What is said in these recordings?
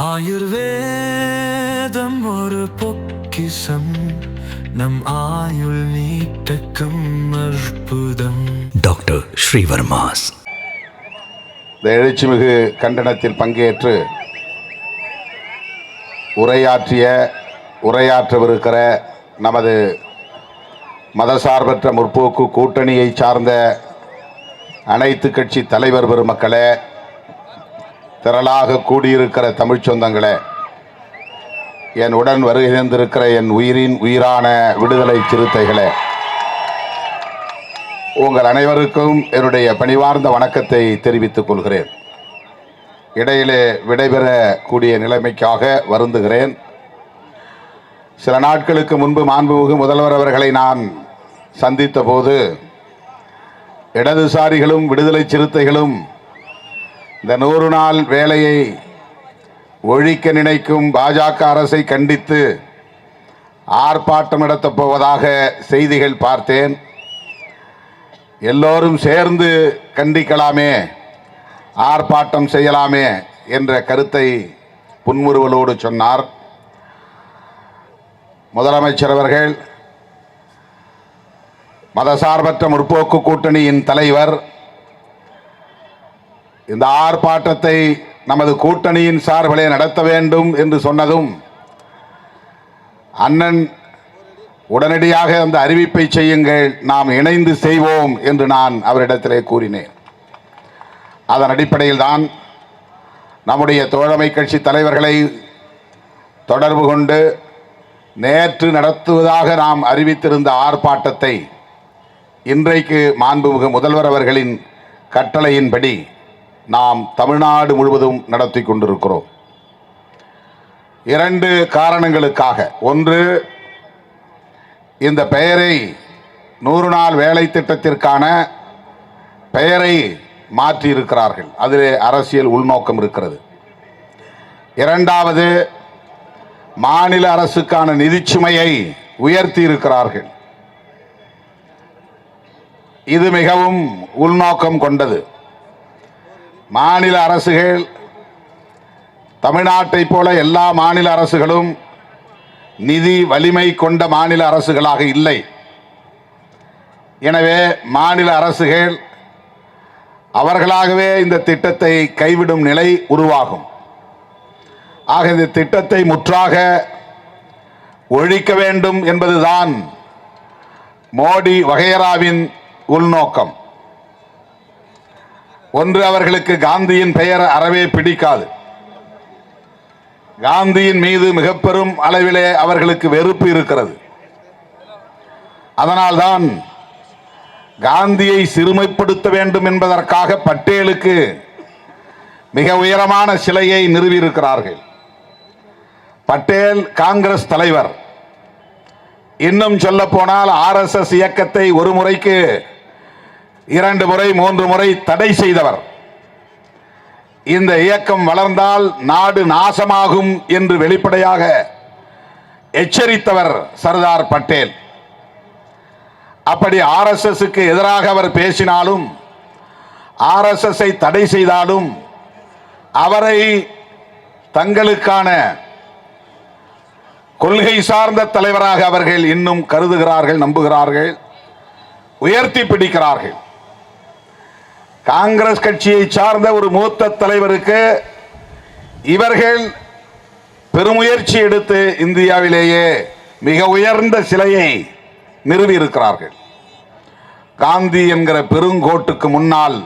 ஆயுர்வேதம் ஒரு பொக்கிசம் நம் ஆயுள் நீட்டக்கும் அற்புதம். டாக்டர் ஸ்ரீவர்மாஸ். இந்த எழுச்சிமிகு கண்டனத்தில் பங்கேற்று உரையாற்றிய உரையாற்றவிருக்கிற நமது மதசார்பற்ற முற்போக்கு கூட்டணியை சார்ந்த அனைத்து கட்சி தலைவர் பெருமக்களே திரளாக கூடியிருக்கிற தமிழ்ச் சொந்தங்களே என் உடன் வருகை தந்திருக்கிற என் உயிரின் உயிரான விடுதலை சிறுத்தைகளே உங்கள் அனைவருக்கும் என்னுடைய பணிவார்ந்த வணக்கத்தை தெரிவித்துக் கொள்கிறேன். இடையிலே விடைபெறக்கூடிய நிலைமைக்காக வருந்துகிறேன். சில நாட்களுக்கு முன்பு மாண்புமிகு முதல்வர் அவர்களை நான் சந்தித்த போது இடதுசாரிகளும் விடுதலை சிறுத்தைகளும் இந்த நூறு நாள் வேலையை ஒழிக்க நினைக்கும் பாஜக அரசை கண்டித்து ஆர்ப்பாட்டம் நடத்தப் போவதாக செய்திகள் பார்த்தேன். எல்லோரும் சேர்ந்து கண்டிக்கலாமே ஆர்ப்பாட்டம் செய்யலாமே என்ற கருத்தை புன்முறுவலோடு சொன்னார். முதலமைச்சர் அவர்கள் மதசார்பற்ற முற்போக்கு கூட்டணியின் தலைவர் இந்த ஆர்ப்பாட்டத்தை நமது கூட்டணியின் சார்பிலே நடத்த வேண்டும் என்று சொன்னதும் அண்ணன் உடனடியாக அந்த அறிவிப்பை செய்யுங்கள் நாம் இணைந்து செய்வோம் என்று நான் அவரிடத்திலே கூறினேன். அதன் அடிப்படையில் தான் நம்முடைய தோழமை கட்சி தலைவர்களை தொடர்பு கொண்டு நேற்று நடத்துவதாக நாம் அறிவித்திருந்த ஆர்ப்பாட்டத்தை இன்றைக்கு மாண்புமிகு முதல்வர் அவர்களின் கட்டளையின்படி நாம் தமிழ்நாடு முழுவதும் நடத்தி கொண்டிருக்கிறோம். இரண்டு காரணங்களுக்காக. ஒன்று இந்த பெயரை நூறு நாள் வேலை திட்டத்திற்கான பெயரை மாற்றி இருக்கிறார்கள் அதில் அரசியல் உள்நோக்கம் இருக்கிறது. இரண்டாவது மாநில அரசுக்கான நிதிச்சுமையை உயர்த்தி இருக்கிறார்கள் இது மிகவும் உள்நோக்கம் கொண்டது. மாநில அரசுகள் தமிழ்நாட்டைப் போல எல்லா மாநில அரசுகளும் நிதி வலிமை கொண்ட மாநில அரசுகளாக இல்லை. எனவே மாநில அரசுகள் அவர்களாகவே இந்த திட்டத்தை கைவிடும் நிலை உருவாகும். ஆக இந்த திட்டத்தை முற்றாக ஒழிக்க வேண்டும் என்பதுதான் மோடி வகையராவின் உள்நோக்கம். ஒன்று அவர்களுக்கு காந்தியின் பெயர் அறவே பிடிக்காது. காந்தியின் மீது மிக பெரும் அளவிலே அவர்களுக்கு வெறுப்பு இருக்கிறது. அதனால்தான் காந்தியை சிறுமைப்படுத்த வேண்டும் என்பதற்காக பட்டேலுக்கு மிக உயரமான சிலையை நிறுவியிருக்கிறார்கள். பட்டேல் காங்கிரஸ் தலைவர். இன்னும் சொல்ல போனால் ஆர்எஸ்எஸ் இயக்கத்தை ஒரு முறைக்கு இரண்டு முறை மூன்று முறை தடை செய்தவர். இந்த இயக்கம் வளர்ந்தால் நாடு நாசமாகும் என்று வெளிப்படையாக எச்சரித்தவர் சர்தார் பட்டேல். அப்படி ஆர்எஸ்எஸ்க்கு எதிராக அவர் பேசினாலும் ஆர்எஸ்எஸ்ஐ தடை செய்தாலும் அவரை தங்களுக்கான கொள்கை சார்ந்த தலைவராக அவர்கள் இன்னும் கருதுகிறார்கள் நம்புகிறார்கள் உயர்த்தி பிடிக்கிறார்கள். காங்கிரஸ் கட்சியை சார்ந்த ஒரு மூத்த தலைவருக்கு இவர்கள் பெருமுயற்சி எடுத்து இந்தியாவிலேயே மிக உயர்ந்த சிலையை நிறுவி இருக்கிறார்கள். காந்தி என்கிற பெருங்கோட்டுக்கு முன்னால்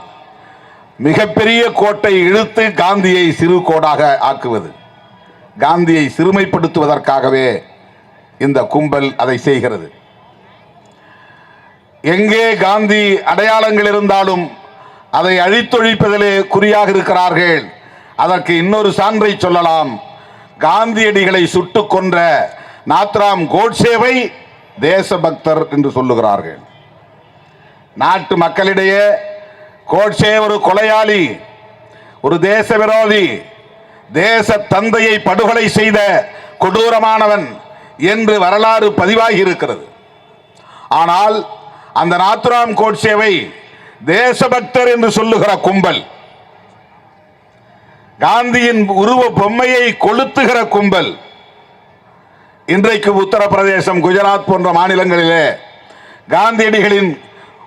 மிகப்பெரிய கோட்டை இழுத்து காந்தியை சிறு கோடாக ஆக்குவது காந்தியை சிறுமைப்படுத்துவதற்காகவே இந்த கும்பல் அதை செய்கிறது. எங்கே காந்தி அடையாளங்கள் இருந்தாலும் அதை அழித்தொழிப்பதிலே குறியாக இருக்கிறார்கள். அதற்கு இன்னொரு சான்றை சொல்லலாம். காந்தியடிகளை சுட்டுக் கொன்ற நாத்ராம் கோட்சேவை தேசபக்தர் என்று சொல்லுகிறார்கள். நாட்டு மக்களிடையே கோட்சே ஒரு கொலையாளி ஒரு தேச விரோதி தேச தந்தையை படுகொலை செய்த கொடூரமானவன் என்று வரலாறு பதிவாகி இருக்கிறது. ஆனால் அந்த நாத்துராம் கோட்சேவை தேசபக்தர் என்று சொல்லுகிற கும்பல். காந்தியின் உருவ பொம்மையை கொளுத்துகிற கும்பல். இன்றைக்கு உத்தரப்பிரதேசம் குஜராத் போன்ற மாநிலங்களிலே காந்தியடிகளின்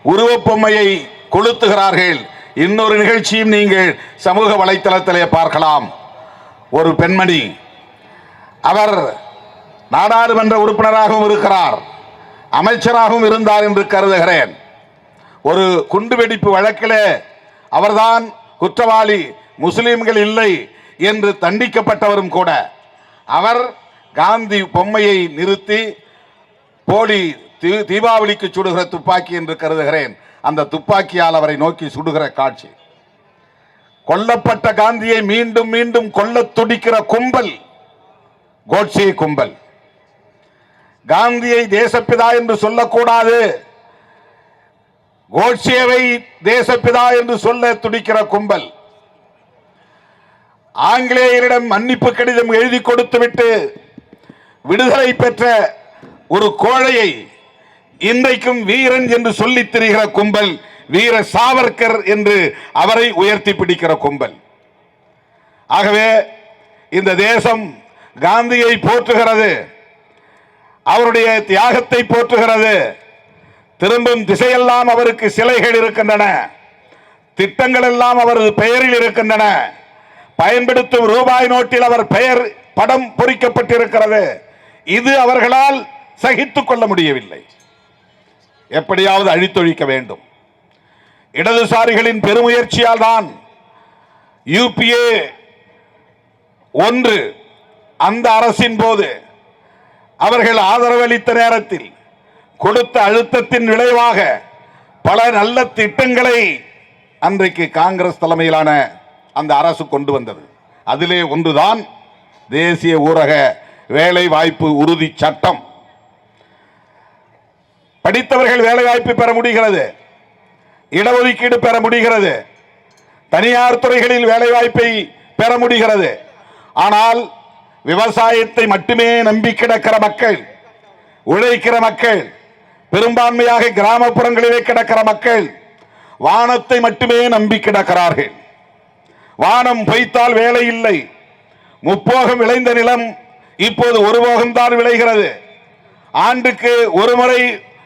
உருவப் பொம்மையை கொளுத்துகிறார்கள். இன்னொரு நிகழ்ச்சியும் நீங்கள் சமூக வலைத்தளத்திலே பார்க்கலாம். ஒரு பெண்மணி. அவர் நாடாளுமன்ற உறுப்பினராகவும் இருக்கிறார். அமைச்சராகவும் இருந்தார் என்று கருதுகிறேன். ஒரு குண்டு வெடிப்பு வழக்கிலே அவர்தான் குற்றவாளி முஸ்லீம்கள் இல்லை என்று தண்டிக்கப்பட்டவரும் கூட. அவர் காந்தி பொம்மையை நிறுத்தி போலி தீ- தீபாவளிக்கு சுடுகிற துப்பாக்கி என்று கருதுகிறேன். அந்த துப்பாக்கியால் அவரை நோக்கி சுடுகிற காட்சி. கொல்லப்பட்ட காந்தியை மீண்டும் மீண்டும் கொல்ல துடிக்கிற கும்பல் கோட்சே கும்பல். காந்தியை தேசப்பிதா என்று சொல்லக்கூடாது. கோட்சேவை தேசப்பிதா என்று சொல்ல துடிக்கிற கும்பல். ஆங்கிலேயரிடம் மன்னிப்பு கடிதம் எழுதி கொடுத்துவிட்டு விடுதலை பெற்ற ஒரு கோழையை இன்றைக்கும் வீரன் என்று சொல்லி திரிகிற கும்பல் வீர சாவர்கர் என்று அவரை உயர்த்தி பிடிக்கிற கும்பல். ஆகவே இந்த தேசம் காந்தியை போற்றுகிறது அவருடைய தியாகத்தை போற்றுகிறது திரும்பும் திசையெல்லாம் அவருக்கு சிலைகள் இருக்கின்றன. திட்டங்கள் எல்லாம் அவரது பெயரில் இருக்கின்றன. பயன்படுத்தும் ரூபாய் நோட்டில் அவர் பெயர் படம் பொறிக்கப்பட்டிருக்கிறது. இது அவர்களால் சகித்துக் கொள்ள முடியவில்லை. எப்படியாவது அழித்தொழிக்க வேண்டும். இடதுசாரிகளின் பெருமுயற்சியால் தான் யூபிஏ ஒன்று அந்த அரசின் போது அவர்கள் ஆதரவளித்த நேரத்தில் கொடுத்த அழுத்தத்தின் விளைவாக பல நல்ல திட்டங்களை அன்றைக்கு காங்கிரஸ் தலைமையிலான அந்த அரசு கொண்டு வந்தது. அதிலே ஒன்றுதான் தேசிய ஊரக வேலை வாய்ப்பு உறுதி சட்டம். படித்தவர்கள் வேலை வாய்ப்பு பெற முடிகிறது. இடஒதுக்கீடு பெற முடிகிறது. தனியார் துறைகளில் வேலை வாய்ப்பை பெற முடிகிறது. ஆனால் விவசாயத்தை மட்டுமே நம்பி கிடக்கிற மக்கள் உழைக்கிற மக்கள் பெரும்பான்மையாக கிராமப்புறங்களிலே கிடக்கிற மக்கள் வானத்தை மட்டுமே நம்பி கிடக்கிறார்கள். வானம் பொய்த்தால் வேலை இல்லை. முப்போகம் விளைந்த நிலம் இப்போது ஒரு போகம்தான் விளைகிறது. ஆண்டுக்கு ஒரு முறை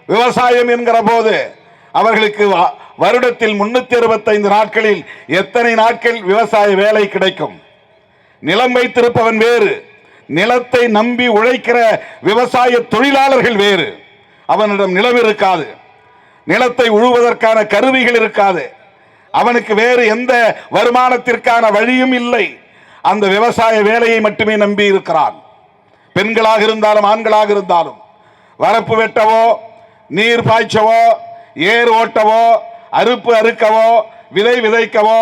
விவசாயம் என்கிற போது அவர்களுக்கு வருடத்தில் முன்னூத்தி அறுபத்தைந்து நாட்களில் எத்தனை நாட்கள் விவசாய வேலை கிடைக்கும்? நிலம் வைத்திருப்பவன் வேறு. நிலத்தை நம்பி உழைக்கிற விவசாய தொழிலாளர்கள் வேறு. அவனிடம் நிலம் இருக்காது. நிலத்தை உழுவதற்கான கருவிகள் இருக்காது. அவனுக்கு வேறு எந்த வருமானத்திற்கான வழியும் இல்லை. அந்த விவசாய வேலையை மட்டுமே நம்பி இருக்கிறான். பெண்களாக இருந்தாலும் ஆண்களாக இருந்தாலும் வரப்பு வெட்டவோ நீர் பாய்ச்சவோ ஏர் ஓட்டவோ அறுப்பு அறுக்கவோ விதை விதைக்கவோ?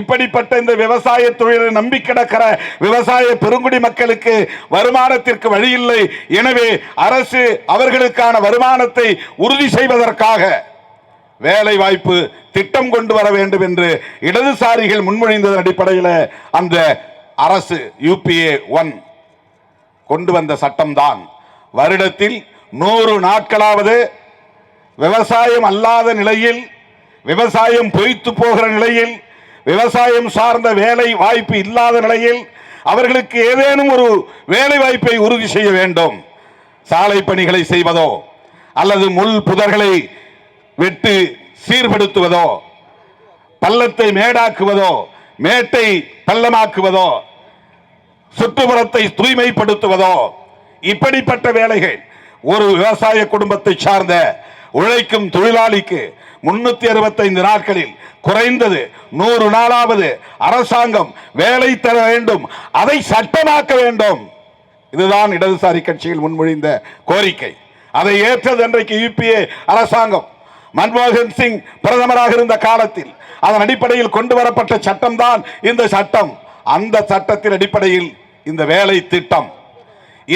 இப்படிப்பட்ட இந்த விவசாய தொழிலை நம்பி கிடக்கிற விவசாய பெருங்குடி மக்களுக்கு வருமானத்திற்கு வழியில்லை. எனவே அரசு அவர்களுக்கான வருமானத்தை உறுதி செய்வதற்காக வேலை வாய்ப்பு திட்டம் கொண்டு வர வேண்டும் என்று இடதுசாரிகள் முன்மொழிந்ததன் அடிப்படையில் அந்த அரசு யூபிஏ ஒன் கொண்டு வந்த சட்டம்தான். வருடத்தில் நூறு நாட்களாவது விவசாயம் அல்லாத நிலையில் விவசாயம் பொய்த்து போகிற நிலையில் விவசாயம் சார்ந்த வேலை வாய்ப்பு இல்லாத நிலையில் அவர்களுக்கு ஏதேனும் ஒரு வேலை வாய்ப்பை உறுதி செய்ய வேண்டும். சாலை பணிகளை செய்வதோ அல்லது முள் புதர்களை வெட்டு சீர்படுத்துவதோ பள்ளத்தை மேடாக்குவதோ மேட்டை பள்ளமாக்குவதோ சுற்றுப்புறத்தை தூய்மைப்படுத்துவதோ இப்படிப்பட்ட வேலைகள் ஒரு விவசாய குடும்பத்தை சார்ந்த உழைக்கும் தொழிலாளிக்கு முன்னூத்தி அறுபத்தைந்து நாட்களில் குறைந்தது நூறு நாளாவது அரசாங்கம் வேலை தர வேண்டும் அதை சட்டமாக்க வேண்டும். இதுதான் இடதுசாரி கட்சிகள் முன்மொழிந்த கோரிக்கை. அதை ஏற்றது அன்றைக்கு யூபிஏ அரசாங்கம். மன்மோகன் சிங் பிரதமராக இருந்த காலத்தில் அதன் அடிப்படையில் கொண்டு வரப்பட்ட சட்டம் தான் இந்த சட்டம். அந்த சட்டத்தின் அடிப்படையில் இந்த வேலை திட்டம்.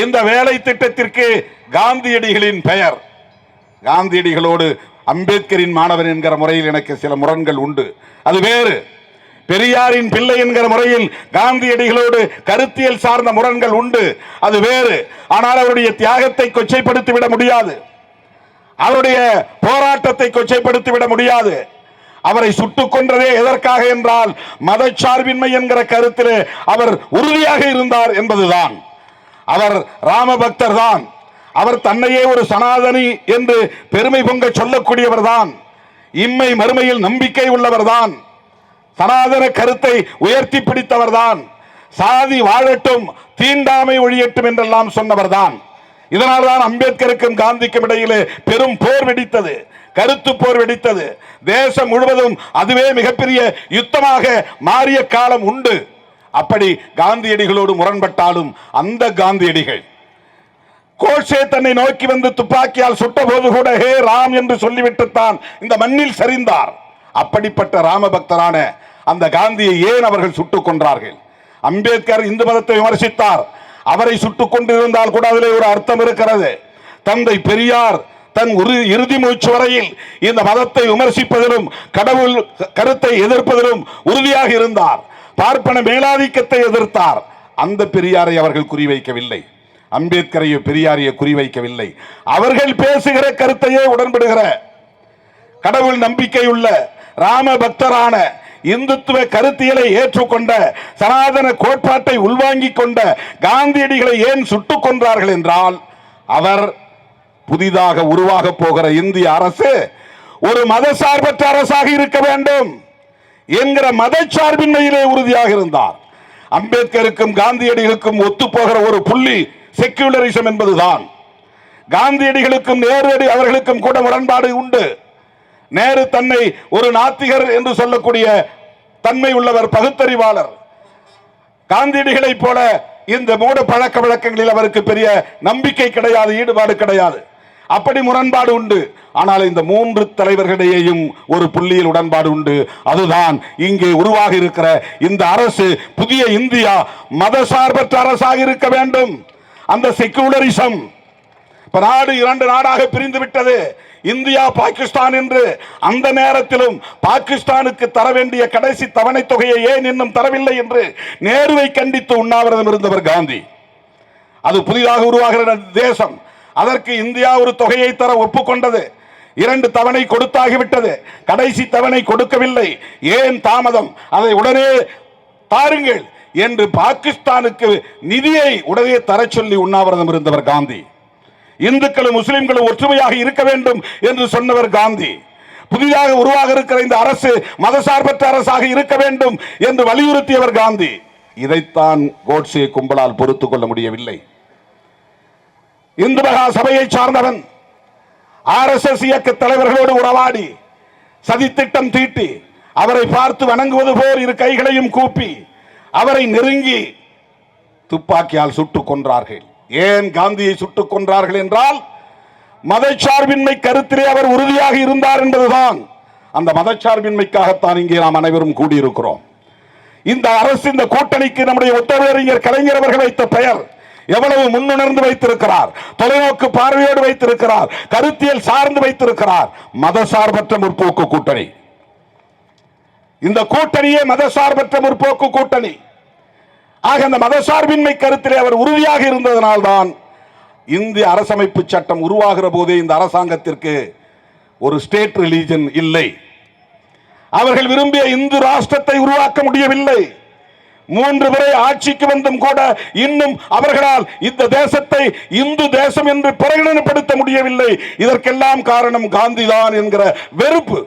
இந்த வேலை திட்டத்திற்கு காந்தியடிகளின் பெயர். காந்தியடிகளோடு அம்பேத்கரின் மாணவன் என்கிற முறையில் எனக்கு சில முரண்கள் உண்டு. அது வேறு. பெரியாரின் பிள்ளை என்கிற முறையில் காந்தியடிகளோடு கருத்தியல் சார்ந்த முரண்கள் உண்டு. அது வேறு. ஆனால் அவருடைய தியாகத்தை கொச்சைப்படுத்தி விட முடியாது. அவருடைய போராட்டத்தை கொச்சைப்படுத்தி விட முடியாது. அவரை சுட்டுக் கொன்றதே எதற்காக என்றால் மதச்சார்பின்மை என்கிற கருத்திலே அவர் உறுதியாக இருந்தார் என்பதுதான். அவர் ராமபக்தர் தான் அவர் தன்னையே ஒரு சனாதனி என்று பெருமை பொங்க சொல்லக்கூடியவர் தான் இம்மை மறுமையில் நம்பிக்கை உள்ளவர் தான் சனாதன கருத்தை உயர்த்தி பிடித்தவர் தான் சாதி வாழட்டும் தீண்டாமை ஒழியட்டும் என்றெல்லாம் சொன்னவர் தான் இதனால் தான் அம்பேத்கருக்கும் காந்திக்கும் இடையிலே பெரும் போர் வெடித்தது கருத்து போர் வெடித்தது. தேசம் முழுவதும் அதுவே மிகப்பெரிய யுத்தமாக மாறிய காலம் உண்டு. அப்படி காந்தியடிகளோடு முரண்பட்டாலும் அந்த காந்தியடிகள் கோஷே தன்னை நோக்கி வந்து துப்பாக்கியால் சுட்ட போது கூட ஹே ராம் என்று சொல்லிவிட்டுத்தான் இந்த மண்ணில் சரிந்தார். அப்படிப்பட்ட ராமபக்தரான அந்த காந்தியை ஏன் அவர்கள் சுட்டுக் கொன்றார்கள்? அம்பேத்கர் இந்து மதத்தை விமர்சித்தார். அவரை சுட்டுக் கொண்டிருந்தால் கூட அதிலே ஒரு அர்த்தம் இருக்கிறது. தந்தை பெரியார் தன் ஒரு இறுதி மூச்சு வரையில் இந்த மதத்தை விமர்சிப்பதிலும் கடவுள் கருத்தை எதிர்ப்பதிலும் உறுதியாக இருந்தார். பார்ப்பன மேலாதிக்கத்தை எதிர்த்தார். அந்த பெரியாரை அவர்கள் குறிவைக்கவில்லை. அம்பேத்கரையோ பெரியாரையோ குறிவைக்கவில்லை. அவர்கள் பேசுகிற கருத்தையே உடன்படுகிற கடவுள் நம்பிக்கையுள்ள ராம பக்தரான இந்துத்துவ கருத்தியலை ஏற்றுக்கொண்ட சனாதன கோட்பாட்டை உள்வாங்கிக் கொண்ட காந்தியடிகளை ஏன் சுட்டுக் கொன்றார்கள் என்றால் அவர் புதிதாக உருவாக போகிற இந்திய அரசு ஒரு மதசார்பற்ற அரசாக இருக்க வேண்டும் என்கிற மதச்சார்பின்மையிலே உறுதியாக இருந்தார். அம்பேத்கருக்கும் காந்தியடிகளுக்கும் ஒத்துப்போகிற ஒரு புள்ளி செக்யூலரிசம் என்பதுதான். காந்தியடிகளுக்கும் நேரு அவர்களுக்கும் கூட முரண்பாடு உண்டு. நேரு தன்னை ஒரு நாத்திகர் என்று சொல்லக்கூடிய தன்மை உள்ளவர் பகுத்தறிவாளர். காந்தியடிகளைப் போல இந்த மூட பழக்க வழக்கங்களில் அவருக்கு பெரிய நம்பிக்கை கிடையாது ஈடுபாடு கிடையாது. அப்படி முரண்பாடு உண்டு. ஆனால் இந்த மூன்று தலைவர்களிடையேயும் ஒரு புள்ளியில் உடன்பாடு உண்டு. அதுதான் இங்கே உருவாக இருக்கிற இந்த அரசு புதிய இந்தியா மதசார்பற்ற அரசாக இருக்க வேண்டும். அந்த செக்குலரிசம் இப்ப நாடு இரண்டு நாடாக பிரிந்து விட்டது. இந்தியா பாகிஸ்தான் என்று அந்த நேரத்திலும் பாகிஸ்தானுக்கு தர வேண்டிய கடைசி தவணை தொகையை ஏன் இன்னும் தரவில்லை என்று நேருவை கண்டித்து உண்ணாவிரதம் இருந்தவர் காந்தி. அது புதிதாக உருவாகிற தேசம். அதற்கு இந்தியா ஒரு தொகையை தர ஒப்புக்கொண்டது. இரண்டு தவணை கொடுத்தாகிவிட்டது. கடைசி தவணை கொடுக்கவில்லை. ஏன் தாமதம்? அதை உடனே தாருங்கள். என்று பாகிஸ்தானுக்கு நிதியை உடனே தரச் சொல்லி உண்ணாவிரதம் இருந்தவர் காந்தி. இந்துக்களும் முஸ்லிம்களும் ஒற்றுமையாக இருக்க வேண்டும் என்று சொன்னவர் காந்தி. புதிதாக உருவாக இருக்கிற இந்த அரசு மதசார்பற்ற அரசாக இருக்க வேண்டும் என்று வலியுறுத்தியவர் காந்தி. இதைத்தான் கோட்சே கும்பலால் பொறுத்துக் கொள்ள முடியவில்லை. இந்து மகா சபையை சார்ந்தவன் ஆர்எஸ்எஸ் இயக்க தலைவர்களோடு உறவாடி சதித்திட்டம் தீட்டி அவரை பார்த்து வணங்குவது போல் இரு கைகளையும் கூப்பி அவரை நெருங்கி துப்பாக்கியால் சுட்டுக் கொன்றார்கள். ஏன் காந்தியை சுட்டுக் கொன்றார்கள் என்றால் மதச்சார்பின்மை கருத்திலே அவர் உறுதியாக இருந்தார் என்பதுதான். அந்த மதச்சார்பின்மைக்காகத்தான் இங்கே நாம் அனைவரும் கூடியிருக்கிறோம். இந்த அரசு இந்த கூட்டணிக்கு நம்முடைய ஒத்தவரறிஞர் கலைஞர் அவர்கள் வைத்த பெயர் எவ்வளவு முன்னுணர்ந்து வைத்திருக்கிறார் தொலைநோக்கு பார்வையோடு வைத்திருக்கிறார் கருத்தியல் சார்ந்து வைத்திருக்கிறார் மதசார்பற்ற முற்போக்கு கூட்டணி. இந்த கூட்டணியே மதசார்பற்ற முற்போக்கு கூட்டணி. ஆக அந்த மதசார்பின்மை கருத்திலே அவர் உறுதியாக இருந்ததனால்தான் இந்திய அரசமைப்பு சட்டம் உருவாகிற போதே இந்த அரசாங்கத்திற்கு ஒரு ஸ்டேட் ரிலீஜன் இல்லை. அவர்கள் விரும்பிய இந்து ராஷ்டிரத்தை உருவாக்க முடியவில்லை. மூன்று முறை ஆட்சிக்கு வந்தும் கூட இன்னும் அவர்களால் இந்த தேசத்தை இந்து தேசம் என்று பிரகடனப்படுத்த முடியவில்லை. இதற்கெல்லாம் காரணம் காந்திதான் என்கிற வெறுப்பு.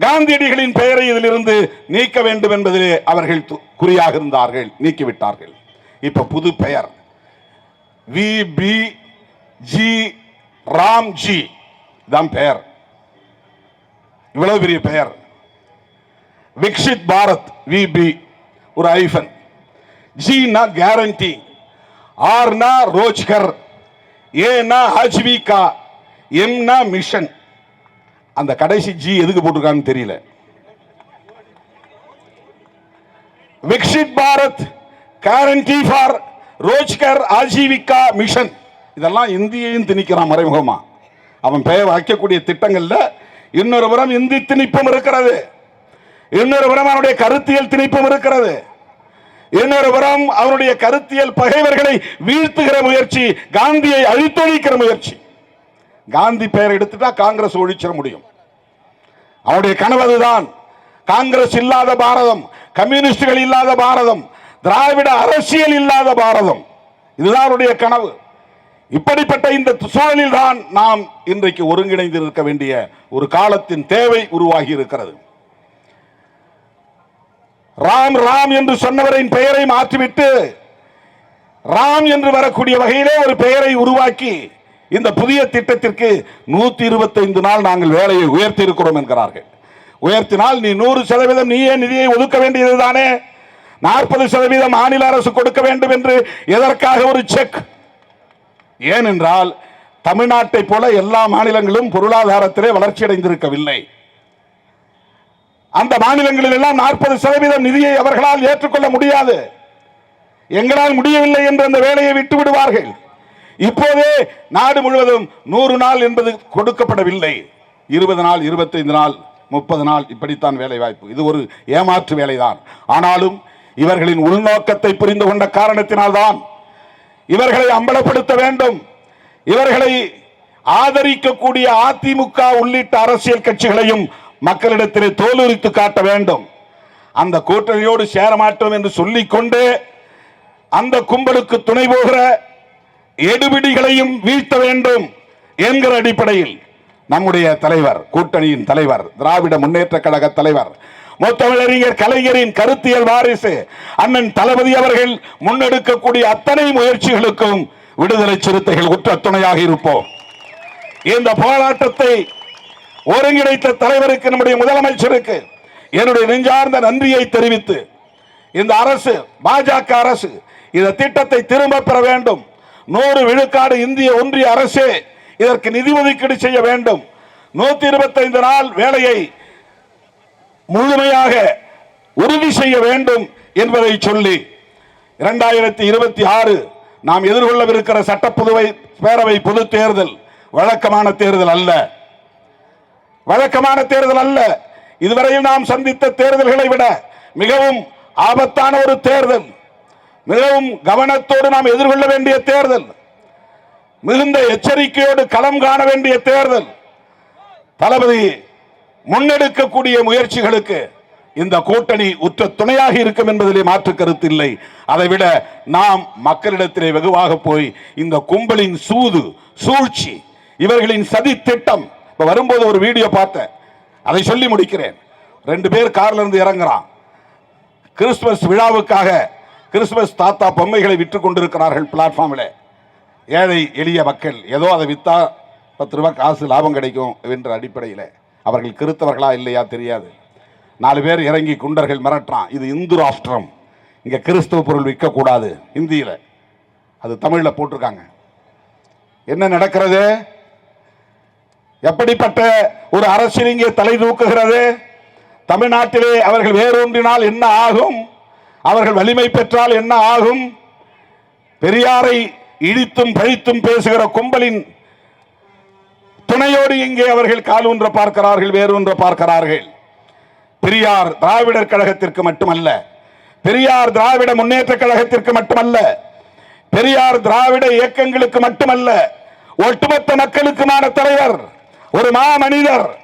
காந்தியடிகளின் பெயரை இதிலிருந்து நீக்க வேண்டும் என்பதிலே அவர்கள் து- குறியாக இருந்தார்கள் நீக்கிவிட்டார்கள். இப்ப புது பெயர். வி. பி. ஜி. ராம்ஜி. தான் பெயர். இவ்வளவு பெரிய பெயர். விக்ஷித் பாரத் விபி ஒரு ஐஃபன் ஜினா கேரண்டி. ஆர்னா ரோஜ்கர். ஏனா ஆஜீவிகா எம்னா மிஷன். அந்த கடைசி ஜி எதுக்கு போட்டிருக்கான்னு தெரியல. Viksit Bharat guarantee for Rozgar Ajeevika mission இதெல்லாம் இந்தியையும் திணிக்கிறான் மறைமுகமா. அவன் பெயர் வைக்கக்கூடிய திட்டங்கள்ல இன்னொரு புறம் இந்தி திணிப்பும் இருக்கிறது. இன்னொரு புறம் அவனுடைய கருத்தியல் திணிப்பும் இருக்கிறது. இன்னொரு புறம் அவனுடைய கருத்தியல் பகைவர்களை வீழ்த்துகிற முயற்சி காந்தியை அழித்தொழிக்கிற முயற்சி. காந்தி பெயர் எடுத்துட்டா காங்கிரஸ் ஒழிச்சிட முடியும். அவருடைய கனவு அதுதான். காங்கிரஸ் இல்லாத பாரதம் கம்யூனிஸ்டுகள் இல்லாத பாரதம் திராவிட அரசியல் இல்லாத பாரதம். இதுதான் அவருடைய கனவு. இப்படிப்பட்ட இந்த சூழலில் தான் நாம் இன்றைக்கு ஒருங்கிணைந்து இருக்க வேண்டிய ஒரு காலத்தின் தேவை உருவாகி இருக்கிறது. ராம் ராம் என்று சொன்னவரின் பெயரை மாற்றிவிட்டு ராம் என்று வரக்கூடிய வகையிலே ஒரு பெயரை உருவாக்கி இந்த புதிய திட்டத்திற்கு நூத்தி இருபத்தைந்து நாள் நாங்கள் வேலையை உயர்த்தி இருக்கிறோம் என்கிறார்கள். உயர்த்தினால் நீ நூறு சதவீதம் நீயே நிதியை ஒதுக்க வேண்டியதுதானே? நாற்பது சதவீதம் மாநில அரசு கொடுக்க வேண்டும் என்று எதற்காக ஒரு செக் ஏனென்றால் தமிழ்நாட்டை போல எல்லா மாநிலங்களும் பொருளாதாரத்திலே வளர்ச்சி அடைந்திருக்கவில்லை. அந்த மாநிலங்களில் எல்லாம் நாற்பது சதவீதம் நிதியை அவர்களால் ஏற்றுக்கொள்ள முடியாது. எங்களால் முடியவில்லை என்று அந்த வேலையை விட்டு விடுவார்கள் இப்போதே நாடு முழுவதும் நூறு நாள் என்பது கொடுக்கப்படவில்லை. இருபது நாள் இருபத்தைந்து நாள் முப்பது நாள் இப்படித்தான் வேலை வாய்ப்பு இது ஒரு ஏமாற்று வேலைதான். ஆனாலும் இவர்களின் உள்நோக்கத்தை புரிந்து கொண்ட காரணத்தினால்தான் இவர்களை அம்பலப்படுத்த வேண்டும். இவர்களை ஆதரிக்கக்கூடிய அதிமுக உள்ளிட்ட அரசியல் கட்சிகளையும் மக்களிடத்திலே தோலுரித்து காட்ட வேண்டும். அந்த கூட்டணியோடு சேரமாட்டோம் என்று சொல்லிக்கொண்டு அந்த கும்பலுக்கு துணை போகிற எடுபிடிகளையும் வீழ்த்த வேண்டும் என்கிற அடிப்படையில் நம்முடைய தலைவர் கூட்டணியின் தலைவர் திராவிட முன்னேற்ற கழக தலைவர் முத்தமிழறிஞர் கலைஞரின் கருத்தியல் வாரிசு அண்ணன் தளபதி அவர்கள் முன்னெடுக்கக்கூடிய அத்தனை முயற்சிகளுக்கும் விடுதலை சிறுத்தைகள் உற்ற துணையாக இருப்போம். இந்த போராட்டத்தை ஒருங்கிணைத்த தலைவருக்கு நம்முடைய முதலமைச்சருக்கு என்னுடைய நெஞ்சார்ந்த நன்றியை தெரிவித்து இந்த அரசு பாஜக அரசு இந்த திட்டத்தை திரும்ப பெற வேண்டும். நூறு விழுக்காடு இந்திய ஒன்றிய அரசு இதற்கு நிதி ஒதுக்கீடு செய்ய வேண்டும். நூத்தி இருபத்தைந்து நாள் வேலையை முழுமையாக உறுதி செய்ய வேண்டும் என்பதை சொல்லி இரண்டாயிரத்தி இருபத்தி ஆறு நாம் எதிர்கொள்ளவிருக்கிற சட்டப்புதுவை பேரவை பொது தேர்தல் வழக்கமான தேர்தல் அல்ல. வழக்கமான தேர்தல் அல்ல. இதுவரையில் நாம் சந்தித்த தேர்தல்களை விட மிகவும் ஆபத்தான ஒரு தேர்தல். மிகவும் கவனத்தோடு நாம் எதிர்கொள்ள வேண்டிய தேர்தல். மிகுந்த எச்சரிக்கையோடு களம் காண வேண்டிய தேர்தல். தளபதி முன்னெடுக்கக்கூடிய முயற்சிகளுக்கு இந்த கூட்டணி உற்ற துணையாக இருக்கும் என்பதிலே மாற்று கருத்து இல்லை. அதைவிட நாம் மக்களிடத்திலே வெகுவாக போய் இந்த கும்பலின் சூது சூழ்ச்சி இவர்களின் சதி திட்டம் இப்போ வரும்போது ஒரு வீடியோ பார்த்தேன். அதை சொல்லி முடிக்கிறேன். ரெண்டு பேர் கார்ல இருந்து இறங்குறான். கிறிஸ்துமஸ் விழாவுக்காக கிறிஸ்துமஸ் தாத்தா பொம்மைகளை விற்று கொண்டிருக்கிறார்கள் பிளாட்ஃபார்மில் ஏழை எளிய மக்கள் ஏதோ அதை விற்றா பத்து ரூபா காசு லாபம் கிடைக்கும் என்ற அடிப்படையில். அவர்கள் கிறித்தவர்களா இல்லையா தெரியாது. நாலு பேர் இறங்கி குண்டர்கள் மிரட்டுறான். இது இந்து ராஷ்டிரம். இங்கே கிறிஸ்துவ பொருள் விற்கக்கூடாது இந்தியில் அது தமிழில் போட்டிருக்காங்க. என்ன நடக்கிறது? எப்படிப்பட்ட ஒரு அரசியல் இங்கே தலை தூக்குகிறது? தமிழ்நாட்டிலே அவர்கள் வேரூன்றினால் என்ன ஆகும்? அவர்கள் வலிமை பெற்றால் என்ன ஆகும்? பெரியாரை இடித்தும் பழித்தும் பேசுகிற கும்பலின் துணையோடு இங்கே அவர்கள் கால் காலூன்ற பார்க்கிறார்கள் வேறு வேரூன்ற பார்க்கிறார்கள். பெரியார் திராவிடர் கழகத்திற்கு மட்டுமல்ல. பெரியார் திராவிட முன்னேற்ற கழகத்திற்கு மட்டுமல்ல. பெரியார் திராவிட இயக்கங்களுக்கு மட்டுமல்ல. ஒட்டுமொத்த மக்களுக்குமான தலைவர் ஒரு மாமனிதர்.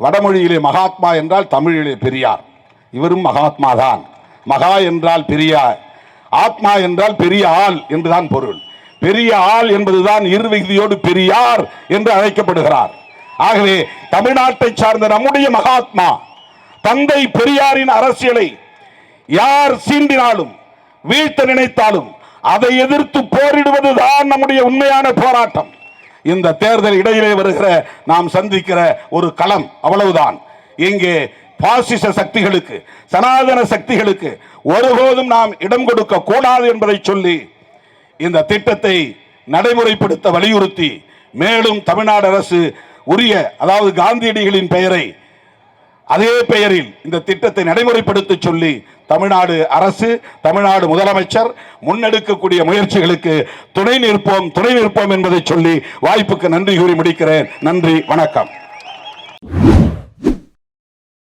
வடமொழியிலே மகாத்மா என்றால் தமிழிலே பெரியார். இவரும் மகாத்மா தான் மகா என்றால் பெரியார் ஆத்மா என்றால் பெரிய ஆள் என்றுதான் பொருள். பெரிய ஆள் என்பதுதான் இருவிகுதியோடு பெரியார் என்று அழைக்கப்படுகிறார். ஆகவே தமிழ்நாட்டை சார்ந்த நம்முடைய மகாத்மா தந்தை பெரியாரின் அரசியலை யார் சீண்டினாலும் வீழ்த்த நினைத்தாலும் அதை எதிர்த்து போரிடுவதுதான் நம்முடைய உண்மையான போராட்டம். இந்த தேர்தல் இடையிலே வருகிற நாம் சந்திக்கிற ஒரு களம் அவ்வளவுதான். இங்கே பாசிச சக்திகளுக்கு சனாதன சக்திகளுக்கு ஒருபோதும் நாம் இடம் கொடுக்க கூடாது என்பதை சொல்லி இந்த திட்டத்தை நடைமுறைப்படுத்த வலியுறுத்தி மேலும் தமிழ்நாடு அரசு உரிய அதாவது காந்தியடிகளின் பெயரை அதே பெயரில் இந்த திட்டத்தை நடைமுறைப்படுத்த சொல்லி தமிழ்நாடு அரசு தமிழ்நாடு முதலமைச்சர் முன்னெடுக்கக்கூடிய முயற்சிகளுக்கு துணை நிற்போம் துணை நிற்போம் என்பதை சொல்லி வாய்ப்புக்கு நன்றி கூறி முடிக்கிறேன். நன்றி வணக்கம்.